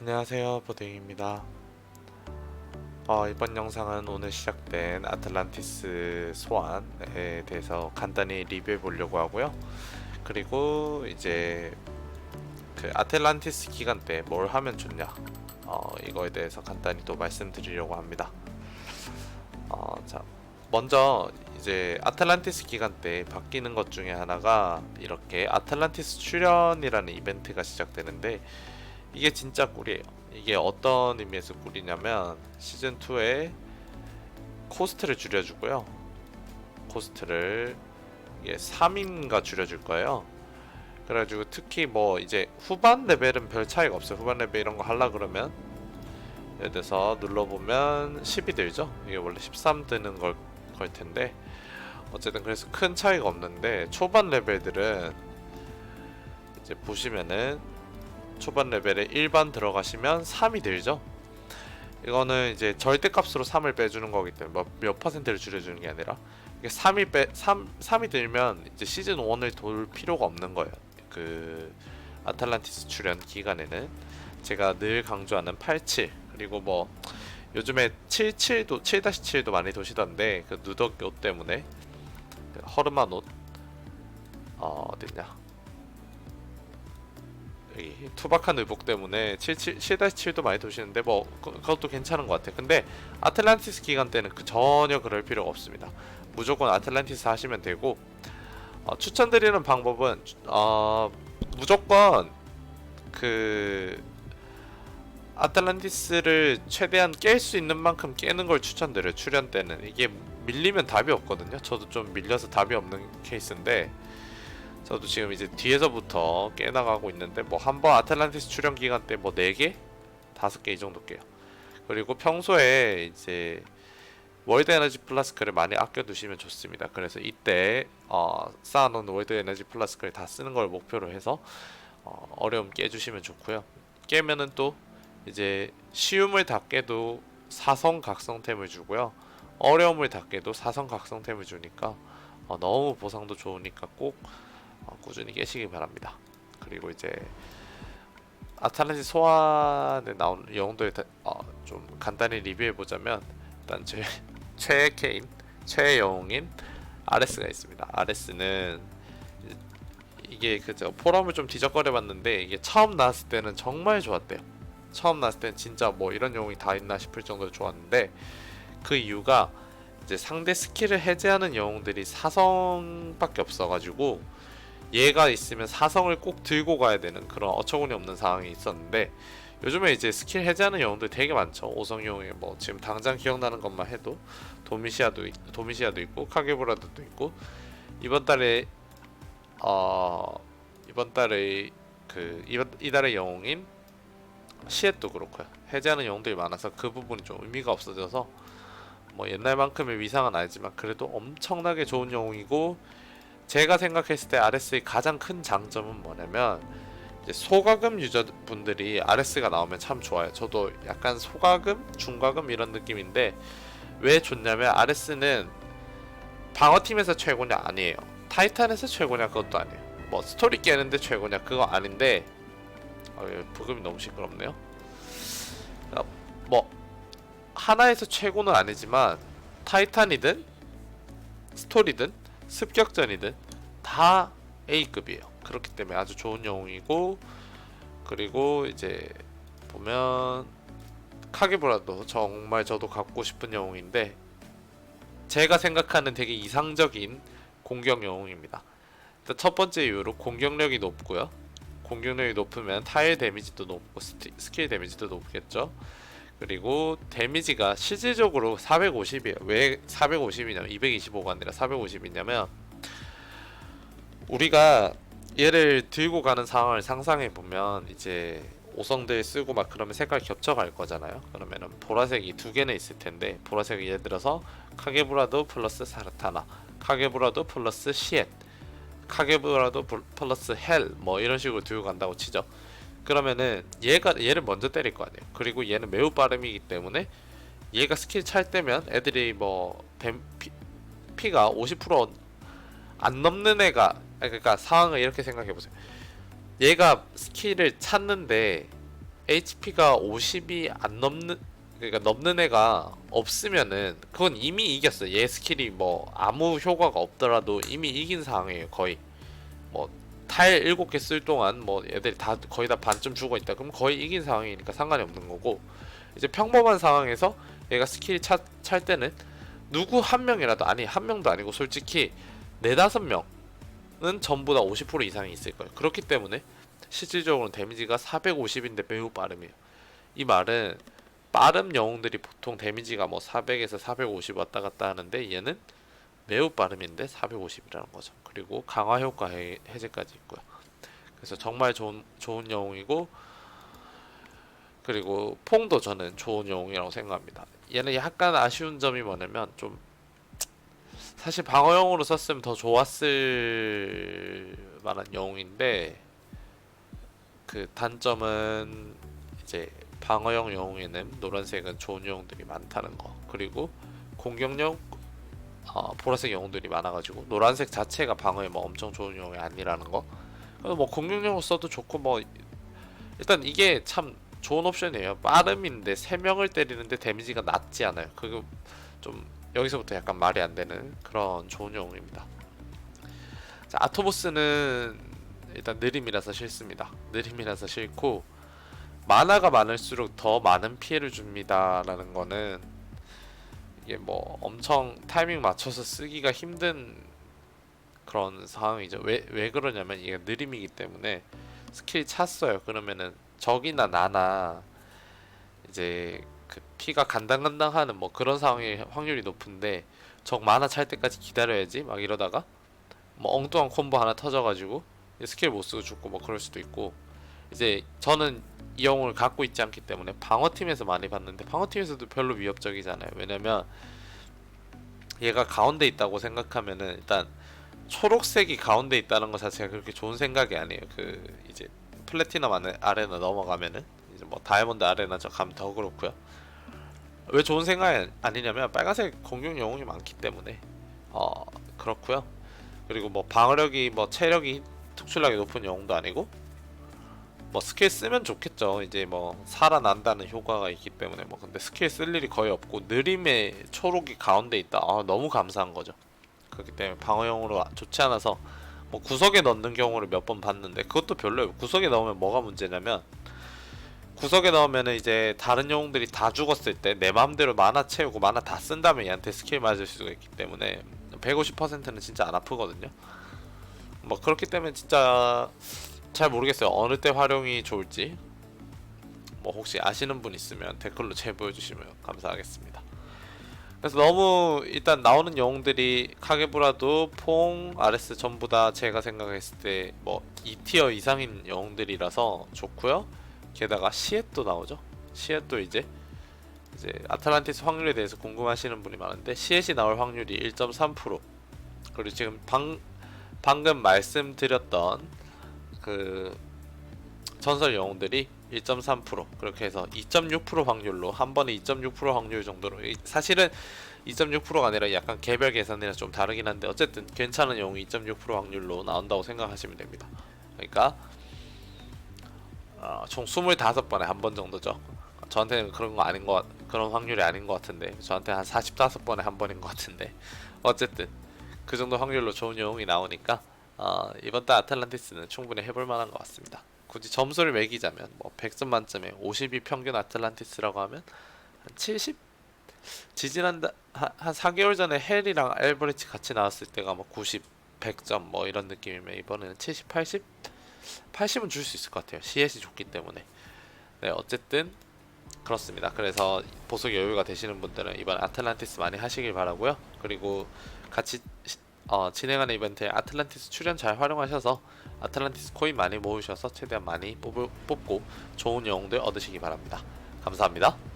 안녕하세요 보딩입니다. 어, 이번 영상은 오늘 시작된 아틀란티스 소환에 대해서 간단히 리뷰해 보려고 하고요. 그리고 이제 그 아틀란티스 기간 때 뭘 하면 좋냐 어, 이거에 대해서 간단히 또 말씀드리려고 합니다. 어, 자 먼저 이제 아틀란티스 기간 때 바뀌는 것 중에 하나가 이렇게 아틀란티스 출연이라는 이벤트가 시작되는데 이게 진짜 꿀이에요. 이게 어떤 의미에서 꿀이냐면 시즌 2에 코스트를 줄여주고요. 코스트를 이게 3인가 줄여줄 거예요. 그래가지고 특히 뭐 이제 후반 레벨은 별 차이가 없어요. 후반 레벨 이런 거 하려 그러면 예를 들어서 눌러보면 10이 들죠. 이게 원래 13 뜨는 걸, 걸 텐데 어쨌든 그래서 큰 차이가 없는데 초반 레벨들은 이제 보시면은 초반 레벨에 일반 들어가시면 3이 들죠. 이거는 이제 절대값으로 3을 빼주는 거기 때문에 뭐몇 퍼센트를 줄여주는 게 아니라 이게 3이 빼 3, 3이 들면 이제 시즌 1을 돌 필요가 없는 거예요. 그 아틀란티스 출연 기간에는 제가 늘 강조하는 87 그리고 뭐 요즘에 77도 7-7도 많이 도시던데 그 누더기 옷 때문에 그 허름한 옷 어, 어딨냐 투박한 의복 때문에 77, 7-7도 많이 도시는데 뭐 그, 그것도 괜찮은 것 같아요. 근데 아틀란티스 기간 때는 그 전혀 그럴 필요가 없습니다. 무조건 아틀란티스 하시면 되고 어, 추천드리는 방법은 어, 무조건 그 아틀란티스를 최대한 깰 수 있는 만큼 깨는 걸 추천드려요. 출연 때는 이게 밀리면 답이 없거든요. 저도 좀 밀려서 답이 없는 케이스인데 저도 지금 이제 뒤에서부터 깨나가고 있는데 뭐 한 번 아틀란티스 출연 기간 때 뭐 4개? 5개 이 정도 깨요. 그리고 평소에 이제 월드 에너지 플라스크를 많이 아껴 두시면 좋습니다. 그래서 이때 어, 쌓아놓은 월드 에너지 플라스크를 다 쓰는 걸 목표로 해서 어, 어려움 깨주시면 좋고요. 깨면은 또 이제 쉬움을 다 깨도 사성 각성템을 주고요. 어려움을 다 깨도 사성 각성템을 주니까 어, 너무 보상도 좋으니까 꼭 어, 꾸준히 깨시기 바랍니다. 그리고 이제 아틀란티 소환에 나온 영웅들 어, 좀 간단히 리뷰해 보자면 일단 제 최애 케인, 최애 영웅인 아레스가 있습니다. 아레스는 이게 그저 포럼을 좀 뒤적거려 봤는데 이게 처음 나왔을 때는 정말 좋았대요. 처음 나왔을 때는 진짜 뭐 이런 영웅이 다 있나 싶을 정도로 좋았는데 그 이유가 이제 상대 스킬을 해제하는 영웅들이 사성밖에 없어가지고 얘가 있으면 사성을 꼭 들고 가야 되는 그런 어처구니 없는 상황이 있었는데 요즘에 이제 스킬 해제하는 영웅들 되게 많죠. 오성 영웅에 뭐 지금 당장 기억나는 것만 해도 도미시아도 있, 도미시아도 있고 카게브라드도 있고 이번 달에 어 이번 달에 그 이번 이달의 영웅인 시엣도 그렇고요. 해제하는 영웅들이 많아서 그 부분이 좀 의미가 없어져서 뭐 옛날만큼의 위상은 아니지만 그래도 엄청나게 좋은 영웅이고 제가 생각했을 때 RS의 가장 큰 장점은 뭐냐면 소가금 유저분들이 RS가 나오면 참 좋아요. 저도 약간 소가금, 중가금 이런 느낌인데 왜 좋냐면 RS는 방어팀에서 최고냐 아니에요. 타이탄에서 최고냐 그것도 아니에요. 뭐 스토리 깨는데 최고냐 그거 아닌데 어, 부금이 너무 시끄럽네요. 어, 뭐 하나에서 최고는 아니지만 타이탄이든 스토리든 습격전이든 다 A급이에요. 그렇기 때문에 아주 좋은 영웅이고 그리고 이제 보면 카게브라도 정말 저도 갖고 싶은 영웅인데 제가 생각하는 되게 이상적인 공격 영웅입니다. 일단 첫 번째 이유로 공격력이 높고요. 공격력이 높으면 타일 데미지도 높고 스킬 데미지도 높겠죠. 그리고 데미지가 실질적으로 450이에요. 왜 450이냐면 225가 아니라 450이냐면 우리가 얘를 들고 가는 상황을 상상해 보면 이제 오성들 쓰고 막 그러면 색깔 겹쳐갈 거잖아요. 그러면은 보라색이 두 개는 있을 텐데 보라색이 예를 들어서 카게브라도 플러스 사르타나, 카게브라도 플러스 시엣, 카게브라도 플러스 헬 뭐 이런 식으로 들고 간다고 치죠. 그러면은 얘가 얘를 먼저 때릴 거 아니에요. 그리고 얘는 매우 빠름이기 때문에 얘가 스킬 찰 때면 애들이 뭐 댐, 피, 피가 50%안 넘는 애가 아니, 그러니까 상황을 이렇게 생각해 보세요. 얘가 스킬을 찾는데 HP가 50이 안 넘는 그러니까 넘는 애가 없으면은 그건 이미 이겼어. 얘 스킬이 뭐 아무 효과가 없더라도 이미 이긴 상황이에요. 거의 뭐 타일 7개 쓸 동안 뭐 애들이 다 거의 다 반쯤 죽어 있다. 그럼 거의 이긴 상황이니까 상관이 없는 거고 이제 평범한 상황에서 얘가 스킬이 차, 찰 때는 누구 한 명이라도 아니 한 명도 아니고 솔직히 네 다섯 명은 전부 다 50% 이상이 있을 거예요. 그렇기 때문에 실질적으로 데미지가 450인데 매우 빠름이에요. 이 말은 빠른 영웅들이 보통 데미지가 뭐 400에서 450 왔다 갔다 하는데 얘는 매우 빠름인데 450이라는 거죠. 그리고 강화 효과 해, 해제까지 있고요. 그래서 정말 좋은 좋은 영웅이고 그리고 퐁도 저는 좋은 영웅이라고 생각합니다. 얘는 약간 아쉬운 점이 뭐냐면 좀 사실 방어용으로 썼으면 더 좋았을 만한 영웅인데 그 단점은 이제 방어용 영웅에는 노란색은 좋은 영웅들이 많다는 거 그리고 공격력 어, 보라색 영웅들이 많아가지고 노란색 자체가 방어에 뭐 엄청 좋은 영웅이 아니라는 거. 그래서 뭐 공격력으로 써도 좋고 뭐 일단 이게 참 좋은 옵션이에요. 빠름인데 3명을 때리는데 데미지가 낮지 않아요. 그거 좀 여기서부터 약간 말이 안 되는 그런 좋은 영웅입니다. 자 아토보스는 일단 느림이라서 싫습니다. 느림이라서 싫고 만화가 많을수록 더 많은 피해를 줍니다라는 거는 이게 뭐 엄청 타이밍 맞춰서 쓰기가 힘든 그런 상황이죠. 왜, 왜 그러냐면 이게 느림이기 때문에 스킬이 찼어요. 그러면은 적이나 나나 이제 그 피가 간당간당 하는 뭐 그런 상황의 확률이 높은데 적 만화 찰 때까지 기다려야지 막 이러다가 뭐 엉뚱한 콤보 하나 터져가지고 스킬 못 쓰고 죽고 뭐 그럴 수도 있고 이제 저는 이 영웅을 갖고 있지 않기 때문에 방어팀에서 많이 봤는데 방어팀에서도 별로 위협적이잖아요. 왜냐면 얘가 가운데 있다고 생각하면은 일단 초록색이 가운데 있다는 것 자체가 그렇게 좋은 생각이 아니에요. 그 이제 플래티넘 아레, 아레나 넘어가면은 이제 뭐 다이아몬드 아레나 저 가면 더 그렇고요. 왜 좋은 생각이 아니냐면 빨간색 공격 영웅이 많기 때문에 어 그렇고요. 그리고 뭐 방어력이 뭐 체력이 특출나게 높은 영웅도 아니고 뭐 스킬 쓰면 좋겠죠. 이제 뭐 살아난다는 효과가 있기 때문에 뭐 근데 스킬 쓸 일이 거의 없고 느림의 초록이 가운데 있다. 아, 너무 감사한 거죠. 그렇기 때문에 방어용으로 좋지 않아서 뭐 구석에 넣는 경우를 몇 번 봤는데 그것도 별로예요. 구석에 넣으면 뭐가 문제냐면 구석에 넣으면은 이제 다른 영웅들이 다 죽었을 때 내 마음대로 만화 채우고 만화 다 쓴 다음에 얘한테 스킬 맞을 수가 있기 때문에 150%는 진짜 안 아프거든요. 뭐 그렇기 때문에 진짜 잘 모르겠어요. 어느 때 활용이 좋을지. 뭐 혹시 아시는 분 있으면 댓글로 제보해 주시면 감사하겠습니다. 그래서 너무 일단 나오는 영웅들이 카게부라도 퐁, 아레스 전부 다 제가 생각했을 때 뭐 2티어 이상인 영웅들이라서 좋고요. 게다가 시엣도 나오죠. 시엣도 이제 이제 아틀란티스 확률에 대해서 궁금하시는 분이 많은데 시엣이 나올 확률이 1.3% 그리고 지금 방 방금 말씀드렸던 그 전설 영웅들이 1.3% 그렇게 해서 2.6% 확률로 한 번에 2.6% 확률 정도로 이- 사실은 2.6%가 아니라 약간 개별 계산이라 좀 다르긴 한데 어쨌든 괜찮은 영웅이 2.6% 확률로 나온다고 생각하시면 됩니다. 그러니까 어, 총 25번에 한 번 정도죠. 저한테는 그런 거 아닌 것 같- 그런 확률이 아닌 것 같은데 저한테 한 45번에 한 번인 것 같은데 어쨌든 그 정도 확률로 좋은 영웅이 나오니까 어, 이번 달 아틀란티스는 충분히 해볼 만한 것 같습니다. 굳이 점수를 매기자면 뭐 100점 만점에 50이 평균 아틀란티스라고 하면 한 70? 지지난다 한, 한 4개월 전에 헬이랑 엘브리치 같이 나왔을 때가 뭐 90, 100점 뭐 이런 느낌이면 이번에는 70, 80? 80은 줄 수 있을 것 같아요. CS이 좋기 때문에. 네, 어쨌든 그렇습니다. 그래서 보석 여유가 되시는 분들은 이번 아틀란티스 많이 하시길 바라고요. 그리고 같이 시- 어, 진행하는 이벤트에 아틀란티스 출연 잘 활용하셔서 아틀란티스 코인 많이 모으셔서 최대한 많이 뽑고 좋은 영웅들 얻으시기 바랍니다. 감사합니다.